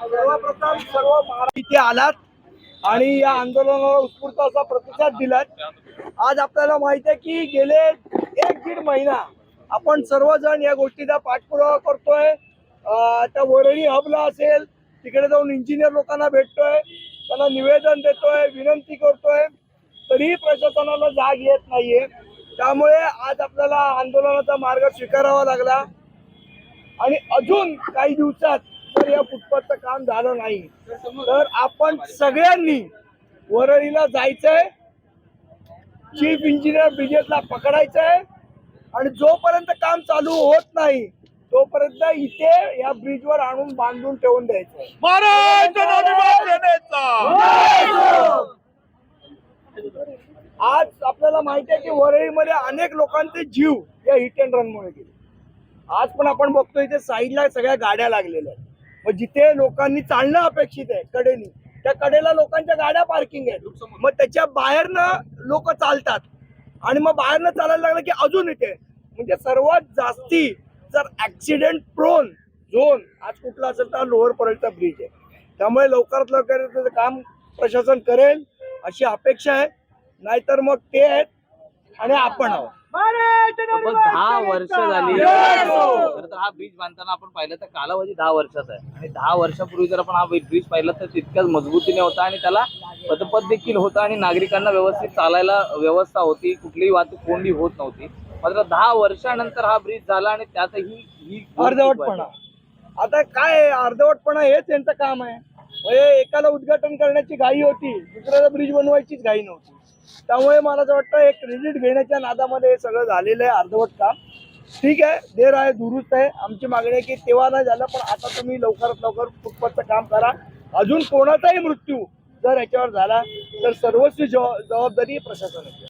सर्वप्रथम सर्व इथे आलात आणि या आंदोलनाला उत्स्फूर्त असा प्रतिसाद दिलात. आज आपल्याला माहिती आहे की गेले एक दीड महिना आपण सर्वजण या गोष्टीचा पाठपुरावा करतोय. त्या वरळी हबला असेल तिकडे जाऊन इंजिनियर लोकांना भेटतोय त्यांना निवेदन देतोय विनंती करतोय. तरीही प्रशासनाला जाग येत नाहीये. त्यामुळे आज आपल्याला आंदोलनाचा मार्ग स्वीकारावा लागला. आणि अजून काही दिवसात जर या फुटपाथचं काम झालं नाही तर आपण सगळ्यांनी वरळीला जायचंय. चीफ इंजिनियर ब्रिजेशला पकडायचंय. आणि जोपर्यंत काम चालू होत नाही तोपर्यंत इथे या ब्रिजवर आणून बांधून ठेवून द्यायचंय. आज आपल्याला माहिती आहे की वरळीमध्ये अनेक लोकांचे जीव या हिट अँड रनमुळे गेले. आज पण आपण बघतो इथे साईडला सगळ्या गाड्या लागलेल्या आहेत. मग जिथे लोकांनी चालणं अपेक्षित आहे कडेनी त्या कडेला लोकांच्या गाड्या पार्किंग आहेत. मग त्याच्या बाहेरनं लोक चालतात. आणि मग बाहेरनं चालायला लागलं की अजून इथे म्हणजे सर्वात जास्ती जर ऍक्सिडेंट प्रोन झोन आज कुठला असेल तर लोअर परळचा ब्रिज आहे. त्यामुळे लवकरात लवकर काम प्रशासन करेल अशी अपेक्षा आहे. नाहीतर मग ते आहेत आणि आपण आहोत. दहा वर्ष झाली! खरं तर हा ब्रिज बांधताना आपण पाहिलं तर कालावधी दहा वर्षाचा आहे. आणि दहा वर्षापूर्वी जर आपण हा ब्रिज पाहिला तर तितक्याच मजबूतीने होता आणि त्याला पदपथ देखील होता आणि नागरिकांना व्यवस्थित चालायला व्यवस्था होती. कुठलीही वाहतूक कोंडी होत नव्हती. मात्र दहा वर्षानंतर हा ब्रिज झाला आणि त्यातही ही अर्धवटपणा. आता काय आहे, अर्धवटपणा हेच यांचं काम आहे. म्हणजे एकाला उद्घाटन करण्याची घाई होती दुसऱ्याला ब्रिज बनवायचीच घाई नव्हती. त्यामुळे मला असं वाटतं एक क्रेडिट घेण्याच्या नादामध्ये हे सगळं झालेलं आहे अर्धवट काम. ठीक आहे देर आहे दुरुस्त आहे. आमची मागणी आहे की तेव्हा नाही झालं पण आता तुम्ही लवकरात लवकर फुटपाथचं काम करा. अजून कोणाचाही मृत्यू जर याच्यावर झाला तर सर्वस्वी जबाबदारी प्रशासनाची